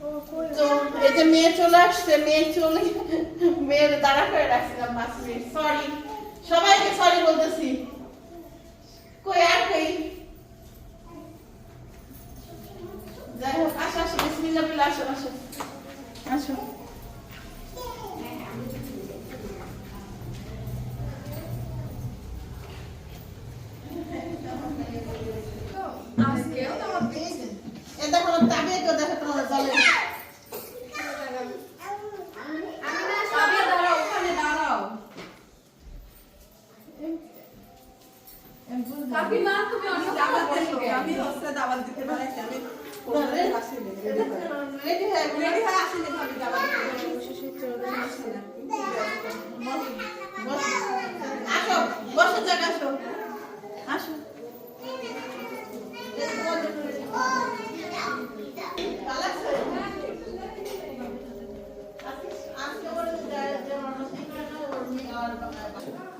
তো এই যে মেয়ে চলে আসছে, মেয়ে চলে মেয়ের দাঁড়া করে রাখছিলাম পাঁচ মিনিট। সরি সবাইকে সরি বলতেছি। কই, আর কই? যাই হোক, আসো আসো, বিসমিল্লাহ বলে আসো আসো। আসো। এ দেখো না তাবিয়ে কেউ দেখো তোমার জলে কাকিমা তুমি অনেক দাওয়াত দিতে আমি হচ্ছে দাওয়াত দিতে পারাইছি আমি আসিনি রেডি হয়ে রেডি হয়ে আসিনি ভাবি দাওয়াত দিতে বসো আসো বসো জায়গা আসো আসো ভালো আছে? আজকে- আজকে ওর যে- যে মানুষ এখানে ওর মেয়ে আর বসো, বসো। হ্যাঁ, বসো। হ্যাঁ। বস তো ভাবি আসো আর আর একটু মিষ্টি খেয়ে মতো দাও হ্যাঁ। আপনি মেয়ে ভাবি আসতেছে আমি শুনলাম বস কোন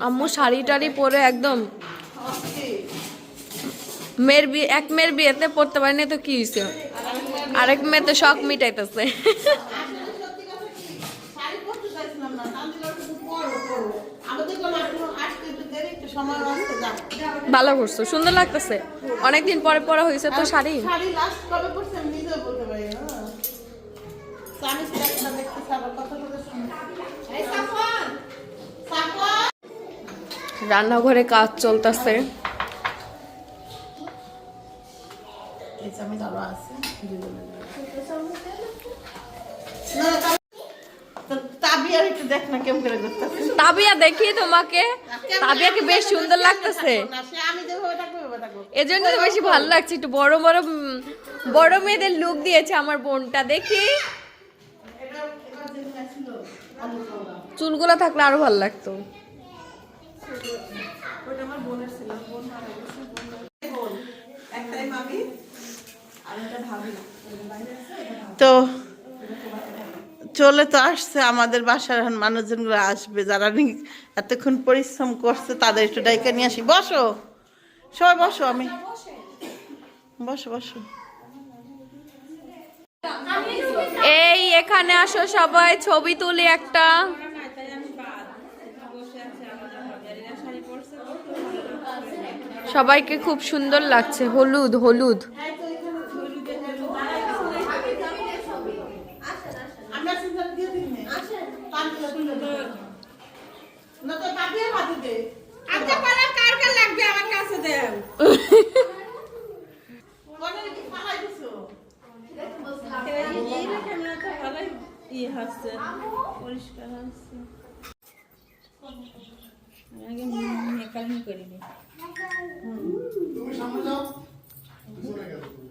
আম্মু শাড়ি টাড়ি পরে একদম মেয়ের বিয়ে এক মেয়ের বিয়েতে পড়তে পারেনি তো কি হয়েছে আরেক মেয়ে তো শখ মিটাইতেছে। ভালো করছ, সুন্দর লাগতেছে। অনেকদিন পরে পরা হয়েছে তো শাড়ি শাড়ি লাস্ট কবে পরছি আমি নিজেও বলতে পারি না তো আমি সেটা একটা দেখতেছি আবার কথা কথা শুনি এই সাফন সাফন রান্নাঘরে কাজ চলতেছে এই চামচ আরও আছে না না, তা- তো- তাবিয়ার একটু দেখ না কেমন কাজ করতেছে। তাবিয়া দেখি তোমাকে। তাবিয়াকে বেশ সুন্দর লাগতেছে? এজন্য তো বেশি ভালো লাগছে একটু বড় বড় বড় মেয়েদের লুক দিয়েছে আমার বোনটা। দেখি। চুলগুলো থাকলে আরও ভালো লাগতো। ওটা আমার বোনের ছিল বোন মারা গেছে বোন। একটাই মামি আর এটা ভাবি। না বাইরে আছে এটা ভাবি। তো চলে তো আসছে আমাদের বাসার মানুষজনগুলো আসবে যারা এতক্ষণ পরিশ্রম করছে তাদের একটু ডাইকে নিয়ে আসি। বসো সবাই বসো আমি। বসো বসো। এই এখানে আসো সবাই ছবি তুলি একটা। সবাইকে খুব সুন্দর লাগছে হলুদ হলুদ নে। তো পাঠিয়ে দে। আচ্ছা পালার কার কার লাগবে আমার কাছে দেন মনে হয় কি ফালাই দিছো?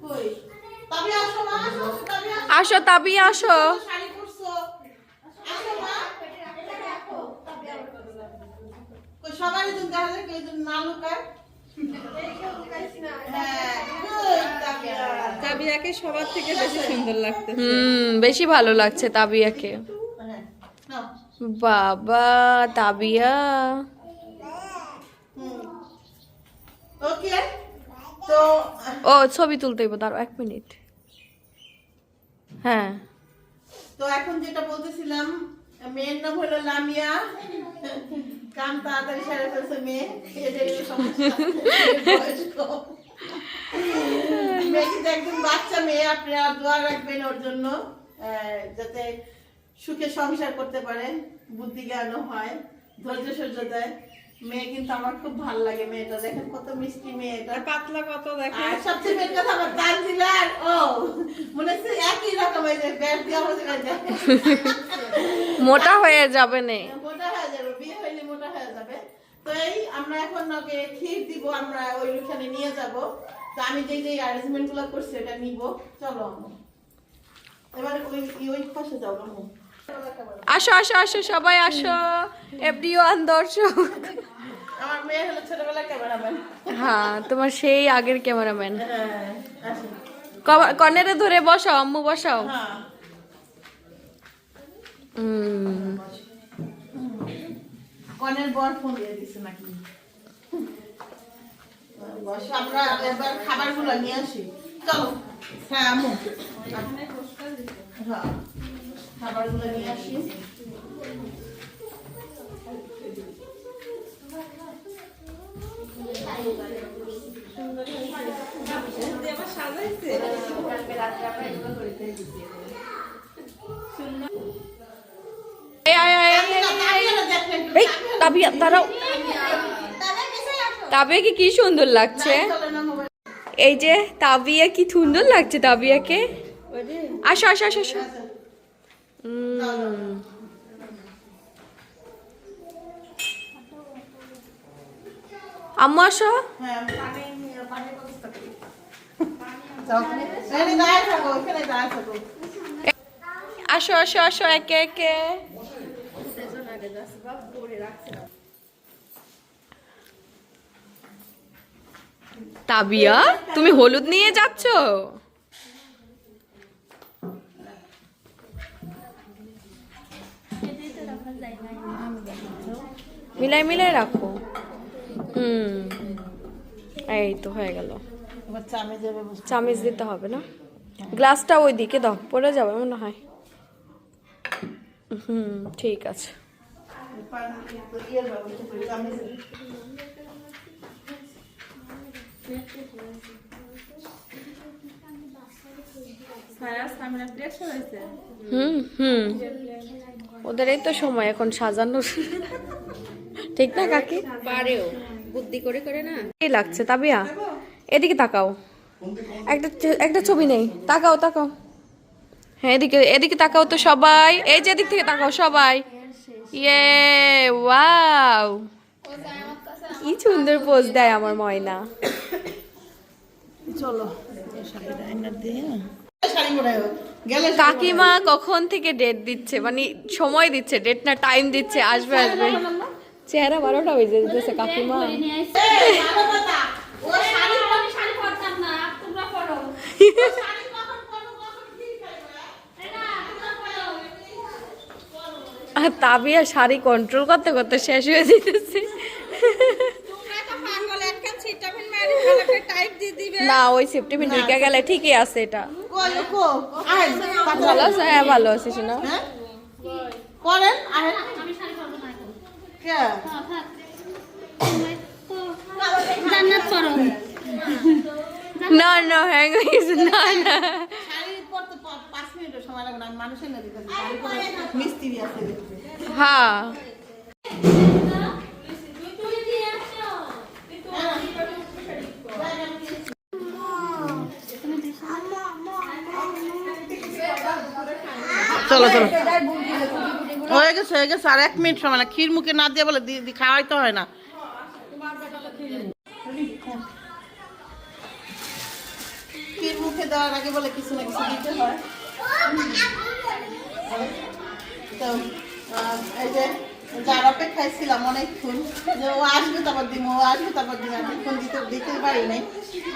কই? তবে আসো মা, আসো, আসো, তবে আসো। তাবিয়া আসো শাড়ি পরছো। আসো মা। কই সবারই তো দেখা যায় কেউ যদি না লুকায়। হ্যাঁ? তাবিয়াকে সবার থেকে বেশি সুন্দর লাগতে হুম বেশি ভালো লাগছে তাবিয়াকে হ্যাঁ, বাবা তাবিয়া ওকে তো ও ছবি তুলতে দাঁড়াও এক মিনিট হ্যাঁ। তো এখন যেটা বলতেছিলাম, মেয়ের নাম হলো লামিয়া। কাম তাড়াতাড়ি সেরে ফেলছে মেয়ে। এটাই একদম বাচ্চা মেয়ে, আপনারা দোয়া রাখবেন ওর জন্য যাতে সুখে সংসার করতে পারে বুদ্ধি জ্ঞানও হয় ধৈর্য সহ্য দেয় মেয়ে কিন্তু আমার খুব ভালো লাগে মেয়েটা দেখেন কত মিষ্টি মেয়েটা পাতলা কত দেখে আর সবচেয়ে মেয়ের কথা আমার তানজিলার ও মনে হচ্ছে একই রকম এই যে ব্যাট দিয়ে আমার যায়। মোটা হয়ে যাবে নে মোটা হয়ে যাবে বিয়ে হইলে মোটা হয়ে যাবে তো এই আমরা এখন ওকে ক্ষীর দিব আমরা ওইখানে নিয়ে যাব তো আমি যেই যে অ্যারেঞ্জমেন্টগুলো করছি এটা নিব চলো। এবার ওই ওই পাশে যাও আম্মু। আসো আসো আসো সবাই আসো। এভরিওয়ান দর্শক। আমার মেয়ে হলো ছোটবেলার ক্যামেরাম্যান। হ্যাঁ তোমার সেই আগের ক্যামেরাম্যান। হ্যাঁ। কর্নেরে ধরে বসাও আম্মু বসাও। হ্যাঁ। উম, কনের বর ফোন দিয়ে দিছে নাকি? আমরা এবার খাবারগুলো নিয়ে আসি। চলো। হ্যাঁ আম্মু। হ্যাঁ। খাবারগুলো নিয়ে আসি। কি সুন্দর লাগছে? এই যে, তাবিয়া কি সুন্দর লাগছে তাবিয়াকে? আসো আসো আসো আসো উম, আম্মু আসো হ্যাঁ পানি পানির ব্যবস্থা করি যাও তুমি এখানে দাঁড়ায় থাকো এখানে দাঁড়ায় থাকো। আসো আসো আসো একে একে। তাবিয়া তুমি হলুদ নিয়ে যাচ্ছ? মিলাই মিলাই রাখো। হুম। এই তো হয়ে গেল। চামিচ দিতে হবে না? গ্লাসটা ওই দিকে দাও পড়ে যাবে মনে হয়। হুম ঠিক আছে। হুম হুম। ওদের এই তো সময় এখন সাজানোর। ঠিক না কাকি? পারেও। বুদ্ধি করে করে না? এই লাগছে তাবিয়া? এদিকে তাকাও। একটা একটা ছবি নেই। তাকাও তাকাও। হ্যাঁ এদিকে এদিকে তাকাও তো সবাই। এই যে এদিক থেকে তাকাও সবাই। ইয়ে ওয়াও। কি সুন্দর পোজ দেয় আমার ময়না। চলো কাকিমা কখন থেকে ডেট দিচ্ছে? মানে সময় দিচ্ছে ডেট না টাইম দিচ্ছে আসবে আসবে। চেহারা বারোটা বেজে যেতেছে কাকিমা। ও শাড়ি আমি শাড়ি পরতাম না তোমরা পরো। শাড়ি কখন পরবো কখন ঠিক থাকবে তাই না? তোমরা পরো। আর তাবিয়া শাড়ি কন্ট্রোল করতে করতে শেষ হয়ে যেতেছে না ওই সেপ্টেম্বর ঢুকে গেলে ঠিকই আছে এটা। আয় ভালো আছে হ্যাঁ ভালো আছে শোনা। হ্যাঁ? করেন আয় আমি শাড়ি পরবো না এখন কে হ্যাঁ, থাক। তোমরা তো জান্নাত করো না না হ্যাং হয়ে না না হ্যাঁ চলো চলো। হয়ে গেছে হয়ে গেছে। আর এক মিনিট সময় না ক্ষীর মুখে না দিয়ে বলে খাওয়াইতে হয় না। ক্ষীর মুখে দেওয়ার আগে বলে কিছু না কিছু দিতে হয়। তো এই যে অপেক্ষায় ছিলাম অনেকক্ষণ ও আসবে তারপর দিন, ও আসবে তারপর দিন দিতে দিতে পারি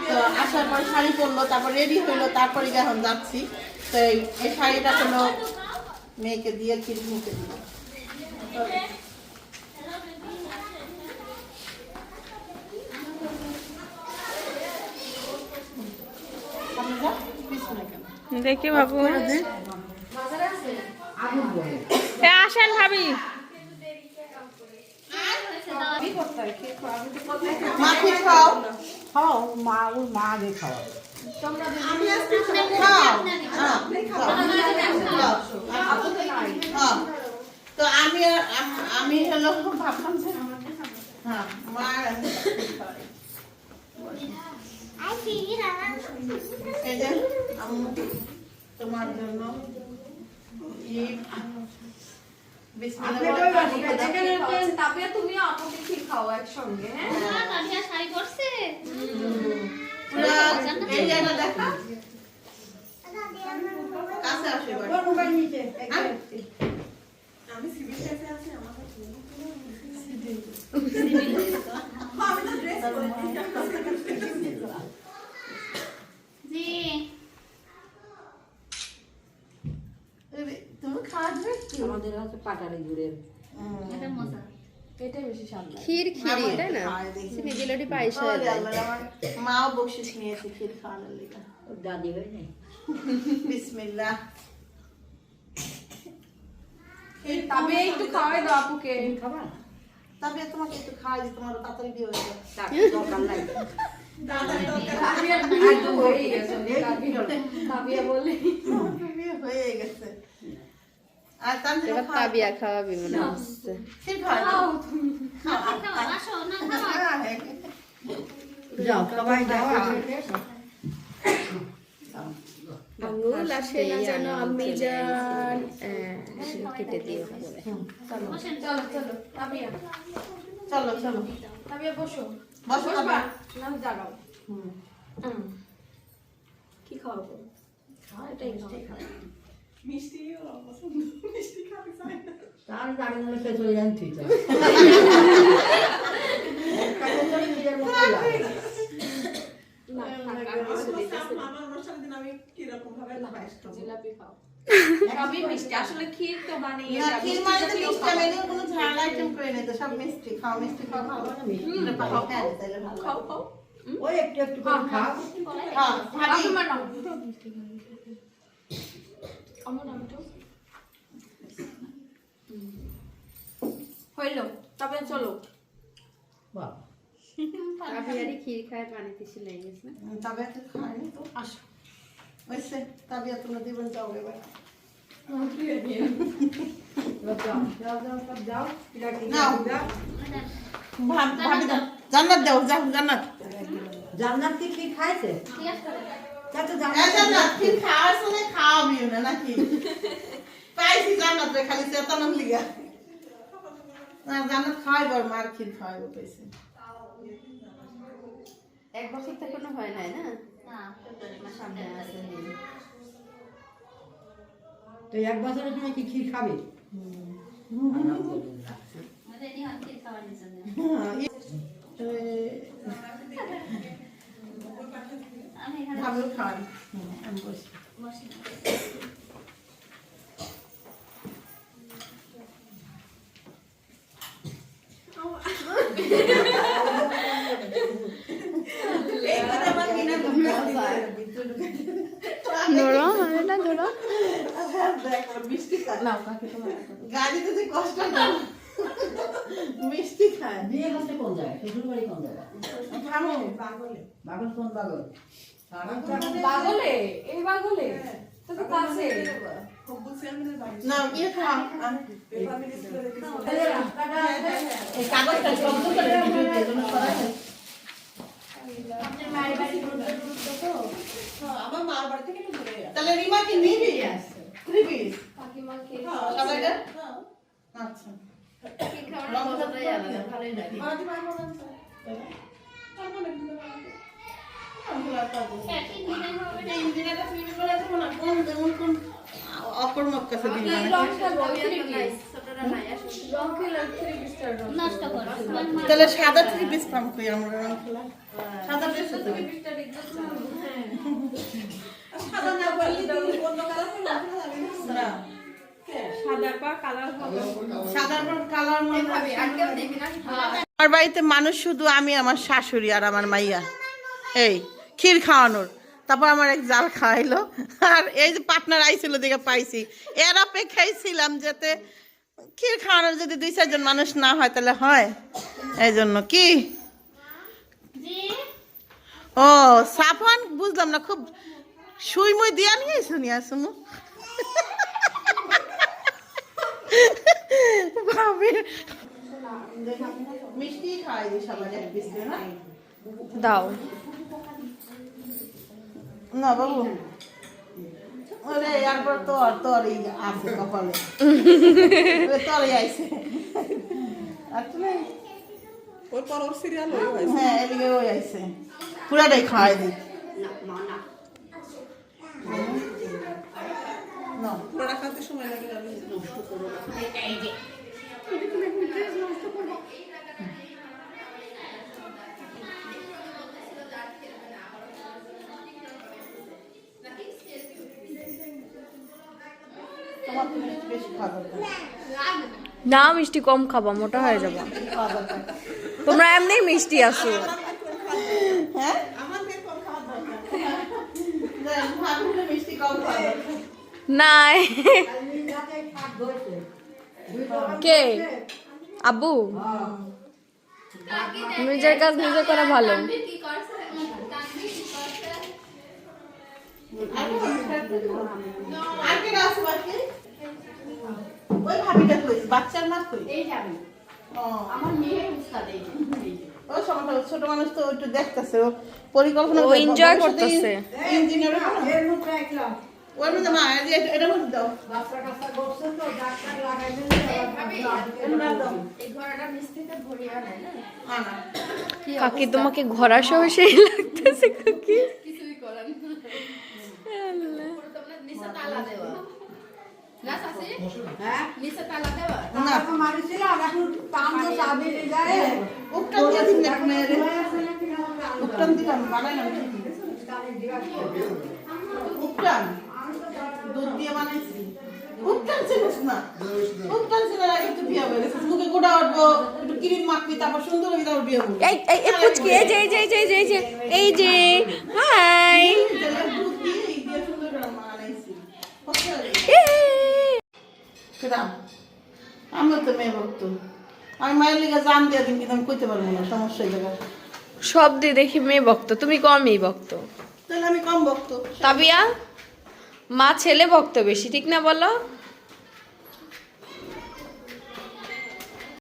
তো আসার পর শাড়ি পরলো, তারপর রেডি হইল, তারপরে এখন যাচ্ছি। তো এই শাড়িটা কোনো মেয়েকে দিয়ে ক্ষীর মুখে দিল। দেখি বাবু। আসেন ভাবি। মা খাও। খাও মা ওর মা আগে খাওয়া আমি আজকে খাও। হ্যাঁ। হ্যাঁ। তো আমি আমি হলো ভাবলাম যে হ্যাঁ মা এই যে আম্মু তোমার জন্য তুমি আপুকে ক্ষীর খাও একসঙ্গে হ্যাঁ? শাড়ি আমি সিভিল ড্রেসে আছি আমার কাছে আমি তো ড্রেস কি আমাদের হচ্ছে পাটালি এটা মজা। এটাই বেশি স্বাদ ক্ষীর খিরি তাই না? খাওয়াই দেখি। চিনি পায়েস হয়ে যায় মাও বকশিস নিয়েছে ক্ষীর খাওয়ানোর লেগে। দাদি হয়ে নাই? বিসমিল্লাহ। তবে একটু খাওয়াই দাও আপুকে। খাবা? তবে তোমাকে একটু খাওয়াই তোমার তাড়াতাড়ি বিয়ে হয়ে যাবে। দরকার নাই। গেছে। হয়ে গেছে। এবার তাবিয়া খাওয়াবি মনে হচ্ছে হ্যাঁ, যাও সবাই যাও। আঙুল আসে না যেন আমি যান কেটে দিও বসেন চলো চলো চলো চলো। বসো। বসো না দাঁড়াও। কি খাওয়াবো? এটাই খাও মিষ্টি ওর পছন্দ মিষ্টি খাতে চায় না। তার গাড়ি নিয়ে সে চলে যান ঠিক আছে। মানে মিষ্টি? এটা খাও, হ্যাঁ, ভালো খাও ওই একটু একটু খাও হ্যাঁ, ভাবি। আপনি বানাও আমার নামটা হইল তবে চলো। দিবেন, যাও এবার। জান্নাত দাও, যাও, জান্নাত। জান্নাত কি কি খাইছে? তা তো ক্ষীর খাওয়ার সময় খাওয়াবিও না, নাকি? পাইছি জান্নাত রে, খালি চেতানোর লিগা। না, জান্নাত খাওয়াইবো, মার ক্ষীর খাওয়াইবো, পাইছি। এক বছর থেকে কোনো হয় নাই না তো এক বছরের সময় কি ক্ষীর খাবে। ই- এ, আমি বসি। ধরো। গাড়িতে যে কষ্ট না মিষ্টি খায়। বিয়ে করছে কোন জায়গায়? শ্বশুর বাড়ি কোন জায়গায়? থামো বাগল কোন বাগল এই কাছে ইয়ে হয়। হ্যাঁ, তাহলে রিমা কি নিবি থ্রি পিস। সবাইটা? হ্যাঁ আচ্ছা। ভালোই লাগে। দিনে তাহলে সাদা থ্রি পিস পাম কই আমরা রং খেলা? সাদা ড্রেস সাদা। না বললে অন্য কালার না। আমার বাড়িতে মানুষ শুধু আমি আমার শাশুড়ি আর আমার মাইয়া। এই, ক্ষীর খাওয়ানোর। তারপর আমার এক জাল খাওয়াইলো। আর এই যে পার্টনার আইছিল দেখে পাইছি। এর অপেক্ষায় ছিলাম যাতে ক্ষীর খাওয়ানোর যদি দুই চারজন মানুষ না হয়, তাহলে হয়। এই জন্য কি? ও সাফান বুঝলাম না, খুব সুই মুই দিয়া নিয়ে শুনি আসুন মিষ্টি খাওয়াই সবাই দাও। না বাবু। ওরে একবার তোর তোর আছে কপালে। আইছে। আসলে ওর পর ওর সিরিয়াল হয়ে গেছে হ্যাঁ এদিকে ওই আইছে। পুরাটাই খাওয়াই না পুরোটা খাতে সময় লাগে তো মিষ্টি বেশি খাওয়া দরকার না মিষ্টি কম খাবা মোটা হয়ে যাবা। তোমরা এমনি মিষ্টি আছো। হ্যাঁ? নাই। কে? আব্বু? নিজের কাজ নিজে করা ভালো। আর কে ওই ভাবিটা কই? বাচ্চার মা কই? আমার উস্তাদ এই যে, এই যে। ও সমস্যা ছোট মানুষ তো একটু দেখতেছে ও পরিকল্পনা ও করে। enjoy ভবিষ্যতে করতেছে। ইঞ্জিনিয়ার না এর মুখটা একলাম। ওর মধ্যে মা এই যে এটা- এটা মধ্যে দাও। বাচ্চা কাচ্চা করছে তো, ডাক্তার লাগাইছে যে, এটা দাও। আনা কাকি তোমাকে ঘোরা সহ সেই লাগতেছে কাকি? না নিয়ে যায়। উপটান হয়ে দুধ দিয়ে বানাইছি উপটান ছিলিস না উপটান ছিল আগে একটু বিয়ে হয়ে গেছে মুখে গোটা উঠবো একটু ক্রিম মাখবি তারপর সুন্দর হয়ে তারপর বিয়ে এই এই এই পুচকি যে এই যে এই যে এই যে এই যে এই যে হাই জলের দুধ দিয়ে এই দিয়ে সুন্দর করে বানাইছি বুঝতে পারলি? কিরাম? আমিও তো মেয়ে ভক্ত। আমি মায়ের লিগে জান দিয়ে দিন কিন্তু আমি কইতে পারব না সমস্যা এই জায়গায় সব দিয়ে দেখি মেয়ে ভক্ত তুমি কমই ভক্ত। তাহলে আমি কম ভক্ত। তাবিয়া মা ছেলে ভক্ত বেশি ঠিক না বলো?